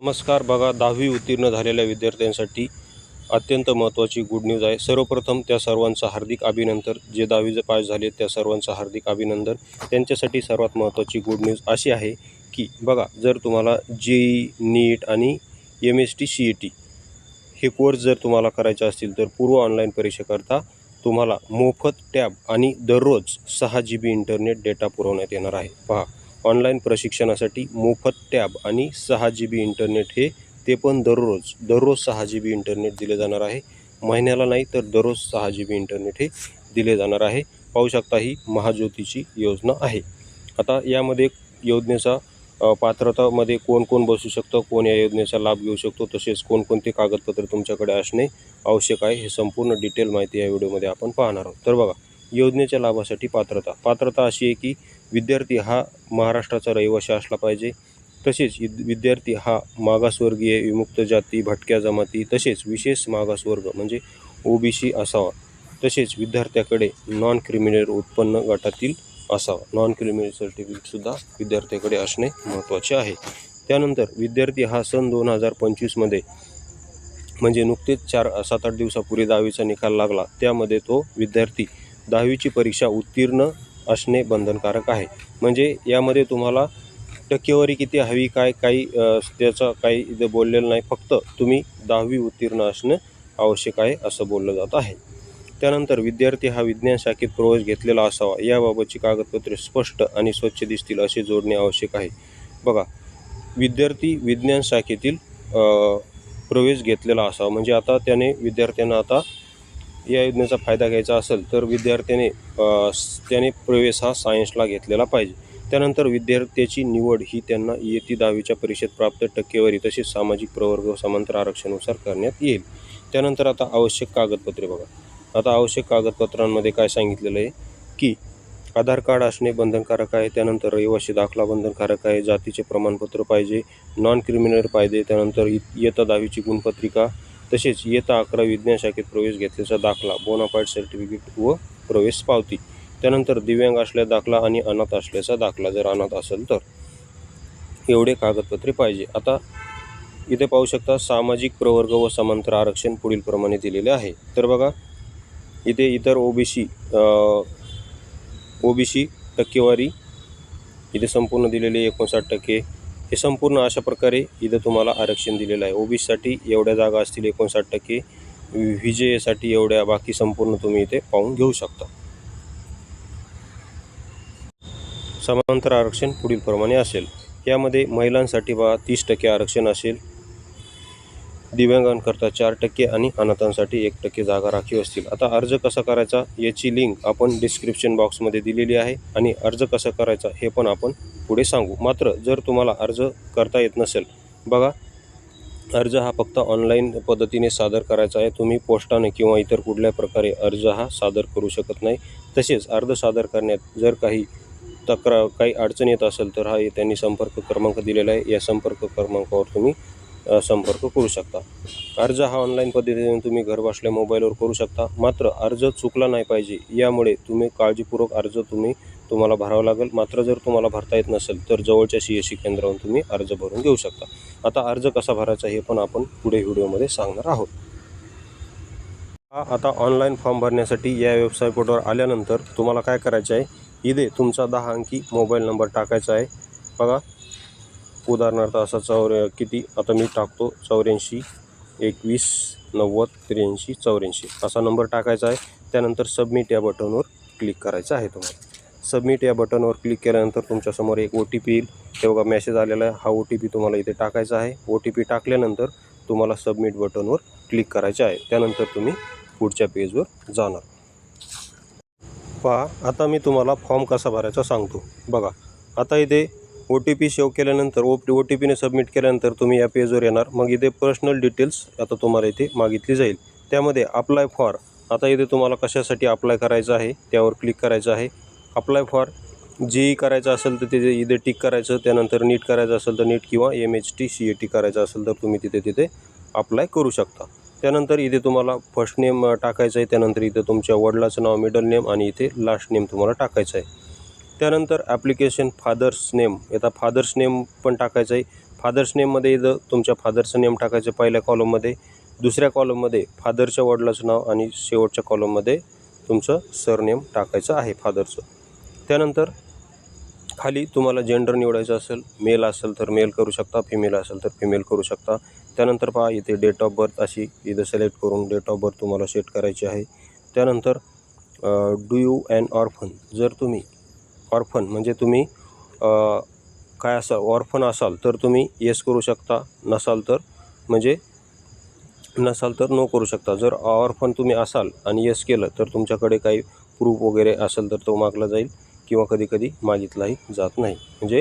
नमस्कार बघा दहावी उत्तीर्ण झालेल्या विद्यार्थ्यांसाठी अत्यंत महत्त्वाची गुड न्यूज आहे. सर्वप्रथम त्या सर्वांचं हार्दिक अभिनंदन. जे दहावीचं पास झाले त्या सर्वांचं हार्दिक अभिनंदन. त्यांच्यासाठी सर्वात महत्त्वाची गुड न्यूज अशी आहे की बघा जर तुम्हाला जे ई नीट आणि M S T C E T हे कोर्स जर तुम्हाला करायचे असतील तर पूर्व ऑनलाईन परीक्षेकरता तुम्हाला मोफत टॅब आणि दररोज सहा जी बी इंटरनेट डेटा पुरवण्यात येणार आहे. पहा ऑनलाईन प्रशिक्षणासाठी मोफत टॅब आणि सहा जी बी इंटरनेट हे ते पण दररोज दररोज सहा जी बी इंटरनेट दिले जाणार आहे. महिन्याला नाही तर दररोज सहा जी बी इंटरनेट हे दिले जाणार आहे. पाहू शकता ही महाज्योतीची योजना आहे. आता यामध्ये योजनेचा पात्रतामध्ये कोण कोण बसू शकतं कोण या योजनेचा लाभ घेऊ शकतो तसेच कोणकोणते कागदपत्र तुमच्याकडे असणे आवश्यक आहे हे संपूर्ण डिटेल माहिती या व्हिडिओमध्ये आपण पाहणार आहोत. तर बघा योजनेच्या लाभासाठी पात्रता. पात्रता अशी आहे की विद्यार्थी हा महाराष्ट्राचा रहिवासी असला पाहिजे. तसेच विद- विद्यार्थी हा मागासवर्गीय विमुक्त जाती भटक्या जमाती तसेच विशेष मागासवर्ग म्हणजे ओबीसी असावा. तसेच विद्यार्थ्याकडे नॉन क्रिमिनल उत्पन्न गटातील असावा. नॉन क्रिमिनल सर्टिफिकेटसुद्धा विद्यार्थ्याकडे असणे महत्त्वाचे आहे. त्यानंतर विद्यार्थी हा सन दोन हजार पंचवीसमध्ये म्हणजे नुकतेच चार सात आठ दिवसापूर्वी दहावीचा निकाल लागला. त्यामध्ये तो विद्यार्थी दहावीची परीक्षा उत्तीर्ण असणे बंधनकारक आहे. म्हणजे यामध्ये तुम्हाला टक्केवारी किती हवी काय काही त्याचा त्याचं काही इथं बोललेलं नाही. फक्त तुम्ही दहावी उत्तीर्ण असणं आवश्यक आहे असं बोललं जात आहे. त्यानंतर विद्यार्थी हा विज्ञान शाखेत प्रवेश घेतलेला असावा. याबाबतची कागदपत्रे स्पष्ट आणि स्वच्छ दिसतील असे जोडणे आवश्यक आहे. बघा विद्यार्थी विज्ञान शाखेतील प्रवेश घेतलेला असावा. म्हणजे आता त्याने विद्यार्थ्यांना आता या योजनेचा फायदा घ्यायचा असेल तर विद्यार्थ्याने त्याने प्रवेश हा सायन्सला घेतलेला पाहिजे. त्यानंतर विद्यार्थ्याची निवड ही त्यांना इयत्ती दहावीच्या परीक्षेत प्राप्त टक्केवारी तसेच सामाजिक प्रवर्ग समांतर आरक्षणानुसार करण्यात येईल. त्यानंतर आता आवश्यक कागदपत्रे बघा. आता आवश्यक कागदपत्रांमध्ये काय सांगितलेलं आहे की आधार कार्ड असणे बंधनकारक आहे त्यानंतर रहिवासी दाखला बंधनकारक आहे जातीचे प्रमाणपत्र पाहिजे नॉन क्रिमिनल पाहिजे त्यानंतर इ- इयत्ता दहावीची गुणपत्रिका तसेच इयत्ता अकरा विज्ञान शाखेत प्रवेश घेतल्याचा दाखला बोनाफाईड सर्टिफिकेट व प्रवेश पावती. त्यानंतर दिव्यांग असल्या दाखला आणि अनाथ असल्याचा दाखला जर अनाथ असेल तर. एवढे कागदपत्रे पाहिजे. आता इथे पाहू शकता सामाजिक प्रवर्ग व समांतर आरक्षण पुढील प्रमाणे दिलेले आहे. तर बघा इथे इतर ओबीसी ओबीसी टक्केवारी इथे संपूर्ण दिलेले एकोणसाठ टक्के हे संपूर्ण अशा प्रकारे इथं तुम्हाला आरक्षण दिलेलं आहे. ओबीसीसाठी एवढ्या जागा असतील एकोणसाठ टक्के व्ही एवढ्या बाकी संपूर्ण तुम्ही इथे पाहून घेऊ शकता. समांतर आरक्षण पुढील प्रमाणे असेल. यामध्ये महिलांसाठी बा तीस टक्के आरक्षण असेल दिव्यांगांकरता चार टक्के आणि अनाथांसाठी एक टक्के जागा राखीव असतील. आता अर्ज कसा करायचा याची लिंक आपण डिस्क्रिप्शन बॉक्समध्ये दिलेली आहे आणि अर्ज कसा करायचा हे पण आपण पुढे सांगू. मात्र जर तुम्हाला अर्ज करता येत नसेल बघा अर्ज हा फक्त ऑनलाईन पद्धतीने सादर करायचा आहे. तुम्ही पोस्टाने किंवा इतर कुठल्या प्रकारे अर्ज हा सादर करू शकत नाही. तसेच अर्ज सादर करण्यात जर काही तक्रार काही अडचण येत असेल तर हा त्यांनी संपर्क क्रमांक दिलेला आहे. या संपर्क क्रमांकावर तुम्ही संपर्क करू शकता. अर्ज हा ऑनलाईन पद्धतीने तुम्ही घरबसल्या मोबाईलवर करू शकता. मात्र अर्ज चुकला नाही पाहिजे. यामुळे तुम्ही काळजीपूर्वक अर्ज तुम्ही तुम्हाला भरावा लागेल. मात्र जर तुम्हाला भरता येत नसेल तर जवळच्या सी एस सी केंद्रावरून तुम्ही अर्ज भरून घेऊ शकता. आता अर्ज कसा भरायचा हे पण आपण पुढे व्हिडिओमध्ये सांगणार आहोत. हा आता ऑनलाईन फॉर्म भरण्यासाठी या वेबसाईटवर आल्यानंतर तुम्हाला काय करायचं आहे? इथे तुमचा दहा अंकी मोबाईल नंबर टाकायचा आहे. बघा उदाहरणार्थ असा चौर किती? आता मी टाकतो. चौऱ्याऐंशी एकवीस नव्वद त्र्याऐंशी चौऱ्याऐंशी. असा नंबर टाकायचा आहे. त्यानंतर सबमिट या बटनवर क्लिक करायचं आहे तुम्हाला. सबमिट या बटनवर क्लिक केल्यानंतर तुमच्यासमोर एक ओ टी पी येईल. हे बघा मेसेज आलेला आहे. हा ओ टी पी तुम्हाला इथे टाकायचा आहे. ओ टी पी टाकल्यानंतर तुम्हाला सबमिट बटनवर क्लिक करायचे आहे. त्यानंतर तुम्ही पुढच्या पेजवर जाणार. पहा आता मी तुम्हाला फॉर्म कसा भरायचा सांगतो. बघा आता इथे ओ टी पी सेव्ह केल्यानंतर ओ ओ टी पीने सबमिट केल्यानंतर तुम्ही या पेजवर येणार. मग इथे पर्सनल डिटेल्स आता तुम्हाला इथे मागितली जाईल. त्यामध्ये अप्लाय फॉर आता इथे तुम्हाला कशासाठी अप्लाय करायचं आहे त्यावर क्लिक करायचं आहे. अप्लाय फॉर जे करायचं असेल तर तिथे इथे टिक करायचं त्यानंतर नीट करायचं असेल तर नीट किंवा M H T C A T करायचं असेल तर तुम्ही तिथे तिथे अप्लाय करू शकता. त्यानंतर इथे तुम्हाला फर्स्ट नेम टाकायचं आहे. त्यानंतर इथे तुमच्या वडिलाचं नाव मिडल नेम आणि इथे लास्ट नेम तुम्हाला टाकायचं आहे. त्यानंतर ॲप्लिकेशन फादर्स नेम आता फादर्स नेम पण टाकायचं आहे. फादर्स नेममध्ये इथं तुमच्या फादरचं नेम टाकायचं पहिल्या कॉलममध्ये दुसऱ्या कॉलममध्ये फादरच्या वडिलाचं नाव आणि शेवटच्या कॉलममध्ये तुमचं सरनेम टाकायचं आहे फादरचं त्यानंतर खाली तुम्हाला जेंडर निवडायचं असेल मेल असेल तर मेल करू शकता फिमेल असेल तर फिमेल करू शकता. त्यानंतर पहा इथे डेट ऑफ बर्थ अशी इथं सिलेक्ट करून डेट ऑफ बर्थ तुम्हाला सेट करायची आहे. त्यानंतर डू यू अँड ऑर्फन जर तुम्ही ऑर्फन म्हणजे तुम्ही काय असाल ऑर्फन असाल तर तुम्ही येस करू शकता नसाल तर म्हणजे नसाल तर नो करू शकता. जर ऑर्फन तुम्ही असाल आणि येस केलं तर तुमच्याकडे काही प्रूफ वगैरे असेल तर तो मागला जाईल किंवा कधीकधी मागितलाही जात नाही. म्हणजे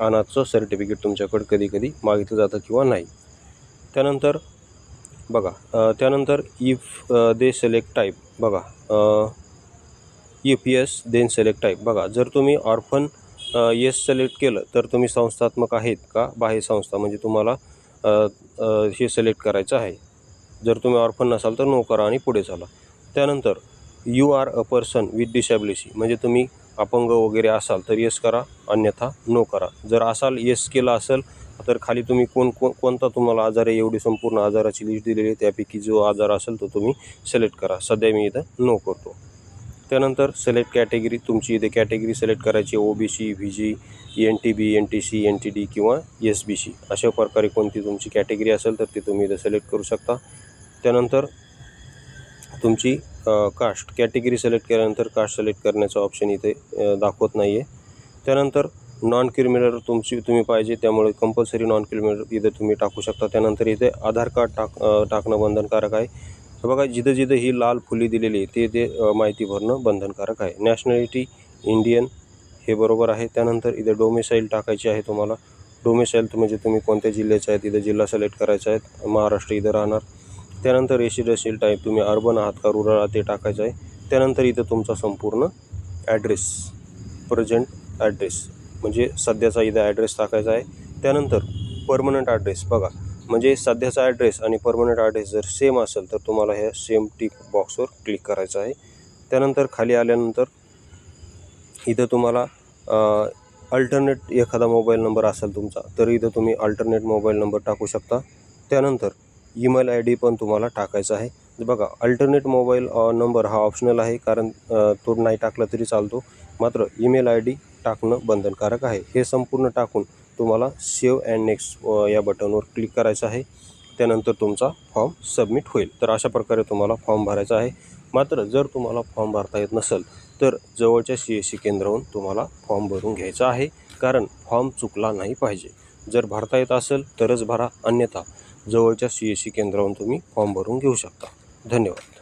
अनाथचं सर्टिफिकेट तुमच्याकडे कधीकधी मागितलं जातं किंवा नाही. त्यानंतर बघा त्यानंतर इफ दे सिलेक्ट टाईप बघा if yes then select type बघा जर तुम्ही ऑर्फन येस सिलेक्ट केलं तर तुम्ही संस्थात्मक आहेत का? बाह्य संस्था म्हणजे तुम्हाला हे सिलेक्ट करायचं आहे. जर तुम्ही ऑर्फन नसाल तर नो करा आणि पुढे चाला. त्यानंतर you are a person with disability म्हणजे तुम्ही अपंग वगैरे असाल तर येस करा अन्यथा नो करा. जर असाल येस केलं असेल तर खाली तुम्ही कोण कोण कोणता तुम्हाला आजार आहे एवढी संपूर्ण आजाराची लिस्ट दिलेली आहे. त्यापैकी जो आजार असेल तो तुम्ही सिलेक्ट करा. सध्या मी इथं नो करतो. त्यानंतर सिलेक्ट कॅटेगरी तुमची इथे कॅटेगरी सिलेक्ट करायची O B C V J N T B N T C N T D किंवा एस बी सी अशा प्रकारे कोणती तुमची कॅटेगरी असेल तर ती तुम्ही इथं सिलेक्ट करू शकता. त्यानंतर तुमची कास्ट कॅटेगरी सिलेक्ट केल्यानंतर कास्ट सिलेक्ट करण्याचा ऑप्शन इथे दाखवत नाही आहे त्यानंतर नॉन क्रिमिनल तुमची तुम्ही पाहिजे त्यामुळे कंपल्सरी नॉन क्रिमिनल इथे तुम्ही टाकू शकता. त्यानंतर इथे आधार कार्ड टाक टाकणं बंधनकारक आहे. हे बघा जिथं जिथं ही लाल फुली दिलेली आहे ते ते माहिती भरणं बंधनकारक आहे. नॅशनॅलिटी इंडियन हे बरोबर आहे. त्यानंतर इथे डोमिसाईल टाकायची आहे तुम्हाला. डोमिसाईल म्हणजे तुम्ही कोणत्या जिल्ह्याचे आहेत इथं जिल्हा सिलेक्ट करायचा आहे महाराष्ट्र इथं राहणार. त्यानंतर रेसिडेन्शियल टाईप तुम्ही अर्बन आहात का रुरल आहात ते टाकायचं आहे. त्यानंतर इथं तुमचा संपूर्ण ॲड्रेस प्रेझेंट ॲड्रेस म्हणजे सध्याचा इथं ॲड्रेस टाकायचा आहे. त्यानंतर परमनंट ॲड्रेस बघा. म्हणजे सध्याचा ॲड्रेस आणि परमनंट ॲड्रेस जर सेम असेल तर तुम्हाला ह्या सेम टिक बॉक्सवर क्लिक करायचं आहे. त्यानंतर खाली आल्यानंतर इथं तुम्हाला अल्टरनेट एखादा मोबाईल नंबर असेल तुमचा तर इथं तुम्ही अल्टरनेट मोबाईल नंबर टाकू शकता. त्यानंतर ईमेल आय डी पण तुम्हाला टाकायचा आहे. बघा अल्टरनेट मोबाईल नंबर हा ऑप्शनल आहे कारण तो नाही टाकला तरी चालतो. मात्र ईमेल आय डी टाकणं बंधनकारक आहे. हे संपूर्ण टाकून तुम्हाला सेव्ह अँड नेक्स्ट या बटनवर क्लिक करायचं आहे. त्यानंतर तुमचा फॉर्म सबमिट होईल. तर अशा प्रकारे तुम्हाला फॉर्म भरायचा आहे. मात्र जर तुम्हाला फॉर्म भरता येत नसेल तर जवळच्या सी एस सी केंद्रावरून तुम्हाला फॉर्म भरून घ्यायचा आहे. कारण फॉर्म चुकला नाही पाहिजे. जर भरता येत असेल तरच भरा. अन्यथा जवळच्या सी एस सी केंद्रावरून तुम्ही फॉर्म भरून घेऊ शकता. धन्यवाद.